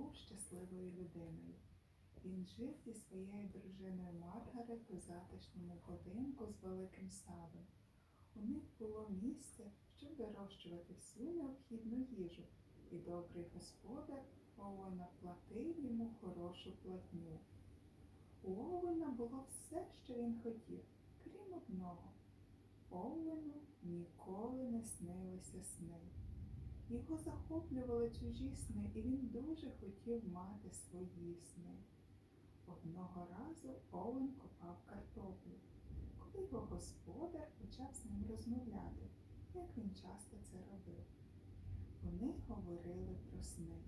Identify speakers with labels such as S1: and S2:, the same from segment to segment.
S1: був щасливою людиною. Він жив зі своєю дружиною Маргарет у затишному будинку з великим садом. У них було місце, щоб вирощувати всю необхідну їжу, і добрий господар Оуена платив йому хорошу платню. У Оуена було все, що він хотів, крім одного. Оуену ніколи не снилися сни. Його захоплювали чужі сни, і він дуже хотів мати свої сни. Одного разу Оуен копав картоплю, коли його господар почав з ним розмовляти, як він часто це робив. Вони говорили про сни,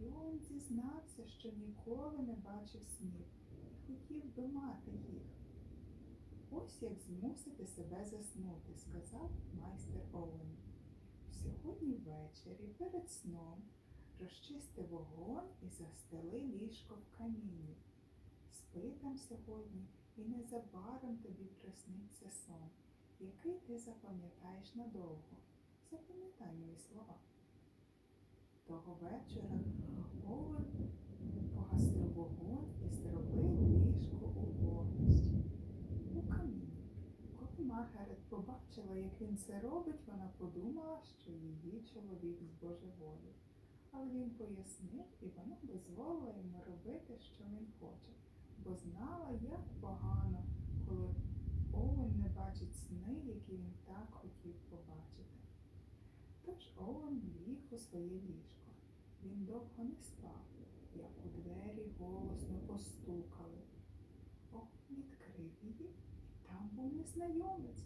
S1: і Оуен зізнався, що ніколи не бачив снів і хотів би мати їх. Ось як змусити себе заснути, сказав майстер Оуен. Сьогодні ввечері перед сном розчисти вогонь і застели ліжко в каміні. Спи там сьогодні, і незабаром тобі присниться сон, який ти запам'ятаєш надовго. Запам'ятай мої слова. Того вечора Оуен погасив вогонь і зробив ліжко у вогнищі, у каміні. Коли Маргарет побачила, як він це робить, вона подумала, що її чоловік збожеволів. Але він пояснив, і вона дозволила йому робити, що він хоче, бо знала, як погано, коли Оуен не бачить сни, які він так хотів побачити. Тож Оуен ліг у своє ліжко. Він довго не спав, як у двері голосно постукали. Оуен відкрив її, був незнайомець.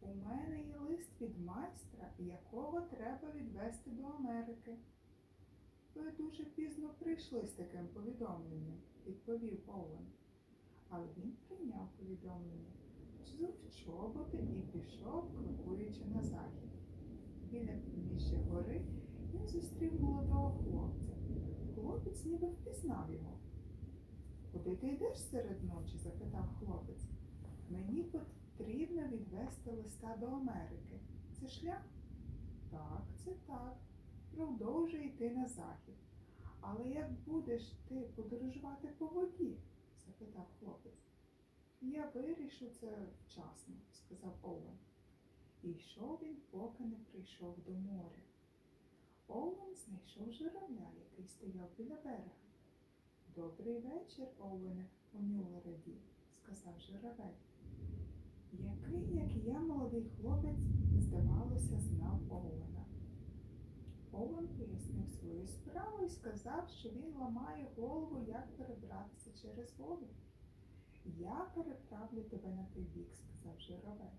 S1: У мене є лист від майстра, якого треба відвести до Америки. Ви дуже пізно прийшли з таким повідомленням, відповів Оуен. Але він прийняв повідомлення, взув чоботи і пішов, крокуючи на захід. Біля підніжжя гори він зустрів молодого хлопця. Хлопець ніби впізнав його. Куди ти йдеш серед ночі? запитав хлопець. Мені потрібно листа до Америки. Це шлях? Так, це так. Продовжуй йти на захід. Але як будеш ти подорожувати по воді? запитав хлопець. Я вирішу це вчасно, сказав Оуен. І йшов він, поки не прийшов до моря. Оуен знайшов журавля, який стояв біля берега. Добрий вечір, Оуене, у Мюллераді, сказав журавель. Який, як і я, молодий хлопець, здавалося, знав Оуена. Оуен пояснив свою справу і сказав, що він ламає голову, як перебратися через воду. Я переправлю тебе на той бік, сказав журавель.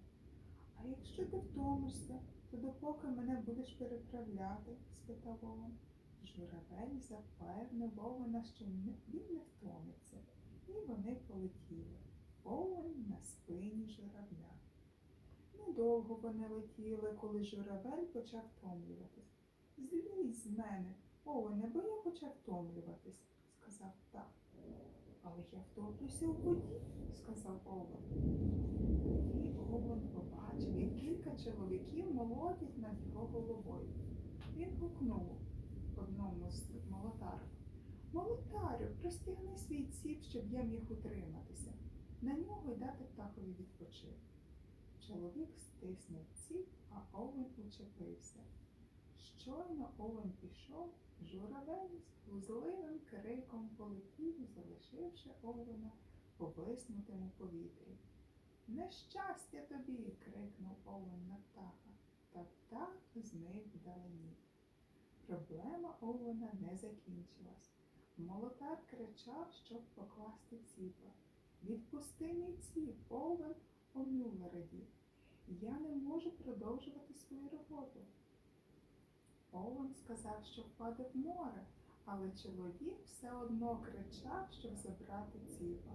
S1: А якщо ти втомишся, то допоки мене будеш переправляти? спитав Оуен. Журавель запевнив Оуена, що він не втомиться, і вони полетіли. Оуен на спині журавля. Недовго вони летіли, коли журавель почав втомлюватись. Злізь з мене, Оуене, бо я почав втомлюватись, сказав так. Але я втоплюся у воді, сказав Оуен. Тоді Оуен побачив, як кілька чоловіків молотять над його головою. Він гукнув одному з молотарок. Молотарю, простягни свій ціп, щоб я міг утриматися. На нього й дати птахові відпочив. Чоловік стиснув ціп, а Оуен учепився. Щойно Оуен пішов, журавель з глузливим криком полетів, залишивши Оуена повиснутим у повітрі. Нещастя тобі. крикнув Оуен на птаха, та птах зник вдалині. Проблема Оуена не закінчилась. Молотар кричав, щоб покласти ціпа. Відпусти мій ціп, Оуен у Мюллераді. Я не можу продовжувати свою роботу. Оуен сказав, що впаде в море, але чоловік все одно кричав, щоб забрати ціпа,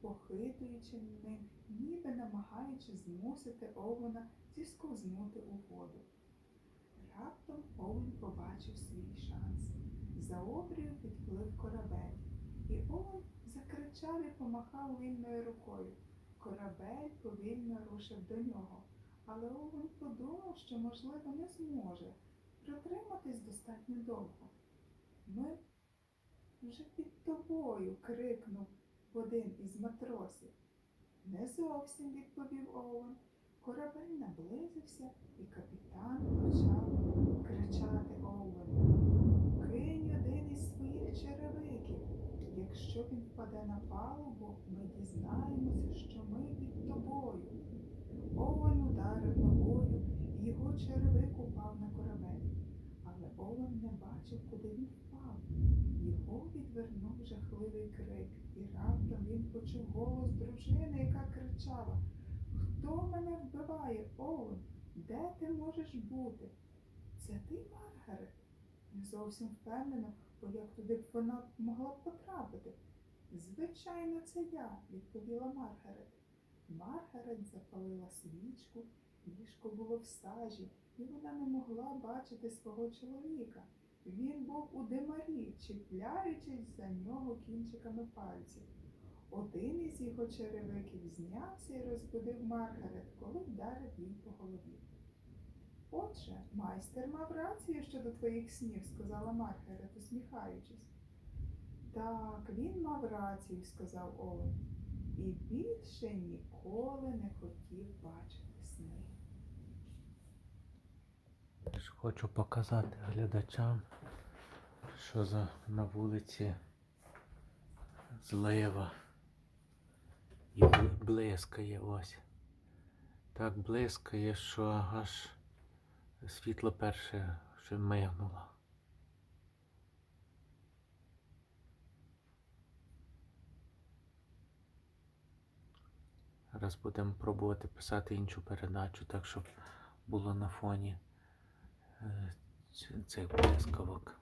S1: похитуючи ним, ніби намагаючи змусити Оуена зісковзнути у воду. Раптом Оуен побачив свій шанс. За обрію підплив корабель, і Оуен закричав помахав вільною рукою. Корабель повільно рушив до нього, але Оуен подумав, що, можливо, не зможе протриматись достатньо довго. Ми вже під тобою, крикнув один із матросів. Не зовсім відповів Оуен. Корабель наблизився, і капітан почав кричати впаде на палубу, ми дізнаємося, що ми під тобою. Оуен ударив ногою, його черевик упав на корабель. Але Оуен не бачив, куди він впав. Його відвернув жахливий крик, і раптом він почув голос дружини, яка кричала Хто мене вбиває, Оуен? Де ти можеш бути? Це ти, Маргарет? Не зовсім впевнена, бо як туди б вона могла б потрапити. Звичайно, це я, відповіла Маргарет. Маргарет запалила свічку, ліжко було в сажі, і вона не могла бачити свого чоловіка. Він був у димарі, чіпляючись за нього кінчиками пальців. Один із його черевиків знявся і розбудив Маргарет, коли вдарив їй по голові. Отже, майстер мав рацію щодо твоїх снів, сказала Маргарет, усміхаючись. Так, він мав рацію, сказав Оуен, і більше ніколи не хотів бачити сни.
S2: Хочу показати глядачам, що за на вулиці злива і блискає ось. Так блискає, що аж світло перше ще мигнуло. Зараз будемо пробувати писати іншу передачу, так щоб було на фоні е, цих блискавок.